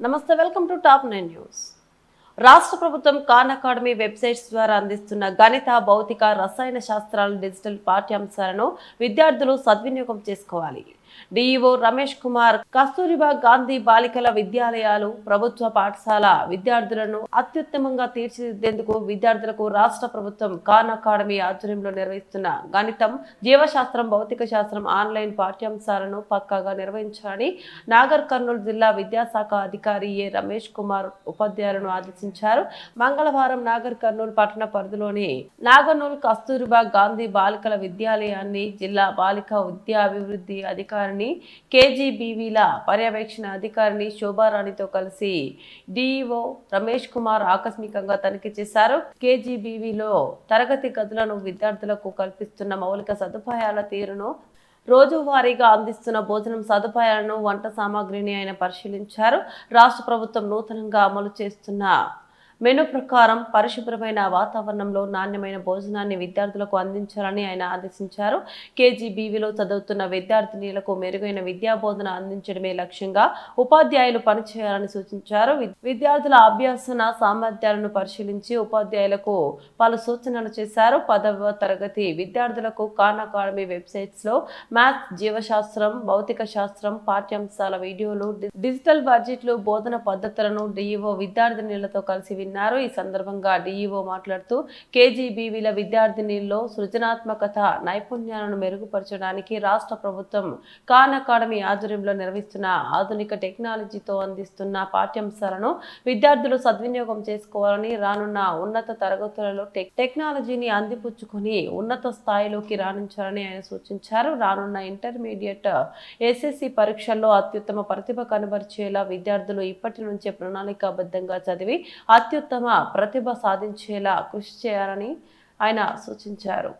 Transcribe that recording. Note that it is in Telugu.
నమస్తే welcome to top nine news. రాష్ట్ర ప్రభుత్వం ఖాన్ అకాడమీ వెబ్సైట్స్ ద్వారా అందిస్తున్న గణిత భౌతిక రసాయన శాస్త్రాల డిజిటల్ పాఠ్యాంశాలను విద్యార్థులు సద్వినియోగం చేసుకోవాలి. డిఈఓ రమేష్ కుమార్ కస్తూరిబా గాంధీ బాలికల విద్యాలయాలు ప్రభుత్వ పాఠశాల విద్యార్థులను అత్యుత్తమంగా తీర్చిదిద్దేందుకు విద్యార్థులకు రాష్ట్ర ప్రభుత్వం ఖాన్ అకాడమీ ఆధ్వర్యంలో నిర్వహిస్తున్న గణితం జీవశాస్త్రం భౌతిక శాస్త్రం ఆన్లైన్ పాఠ్యాంశాలను పక్కాగా నిర్వహించాలని నాగర్ కర్నూలు జిల్లా విద్యాశాఖ అధికారి ఏ రమేష్ కుమార్ ఉపాధ్యాయులను ఆదేశించారు. మంగళవారం నాగర్ కర్నూలు పట్టణ పరిధిలోని నాగర్నూలు కస్తూరిబా గాంధీ బాలికల విద్యాలయాన్ని జిల్లా బాలిక విద్యాభివృద్ధి అభివృద్ధి అధికారిని కేజీబీవీల పర్యవేక్షణ అధికారిని శోభారాణితో కలిసి డిఈఓ రమేష్ కుమార్ ఆకస్మికంగా తనిఖీ చేశారు. కేజీబీవీలో తరగతి గదులను విద్యార్థులకు కల్పిస్తున్న మౌలిక సదుపాయాల తీరును రోజువారీగా అందిస్తున్న భోజనం సదుపాయాలను వంట సామాగ్రిని ఆయన పరిశీలించారు. రాష్ట్ర ప్రభుత్వం నూతనంగా అమలు చేస్తున్న మెను ప్రకారం పరిశుభ్రమైన వాతావరణంలో నాణ్యమైన భోజనాన్ని విద్యార్థులకు అందించాలని ఆయన ఆదేశించారు. కేజీబీవీలో చదువుతున్న విద్యార్థినీలకు మెరుగైన విద్యా బోధన అందించడమే లక్ష్యంగా ఉపాధ్యాయులు పనిచేయాలని సూచించారు. విద్యార్థుల అభ్యాసన సామర్థ్యాలను పరిశీలించి ఉపాధ్యాయులకు పలు సూచనలు చేశారు. పదవ తరగతి విద్యార్థులకు ఖాన్ అకాడమీ వెబ్సైట్స్లో మ్యాథ్ మ్యాథ్స్ జీవశాస్త్రం భౌతిక శాస్త్రం పాఠ్యాంశాల వీడియోలు డిజిటల్ బడ్జెట్లు బోధన పద్ధతులను డిఈఓ విద్యార్థినీలతో కలిసి విన్నారు. ఈ సందర్భంగా డిఈఓ మాట్లాడుతూ కేజీబీవీల విద్యార్థినిల్లో సృజనాత్మకత నైపుణ్యాలను మెరుగుపరచడానికి రాష్ట్ర ప్రభుత్వం ఖాన్ అకాడమీ ఆధ్వర్యంలో నిర్వహిస్తున్న ఆధునిక టెక్నాలజీతో అందిస్తున్న పాఠ్యాంశాలను విద్యార్థులు సద్వినియోగం చేసుకోవాలని రానున్న ఉన్నత తరగతులలో టెక్ టెక్నాలజీని అందిపుచ్చుకొని ఉన్నత స్థాయిలోకి రాణించాలని ఆయన సూచించారు. రానున్న ఇంటర్మీడియట్ ఎస్ఎస్సి పరీక్షల్లో అత్యుత్తమ ప్రతిభ కనబరిచేలా విద్యార్థులు ఇప్పటి నుంచే ప్రణాళికాబద్ధంగా చదివి అత్యుత్తమ ప్రతిభ సాధించేలా కృషి చేయాలని ఆయన సూచించారు.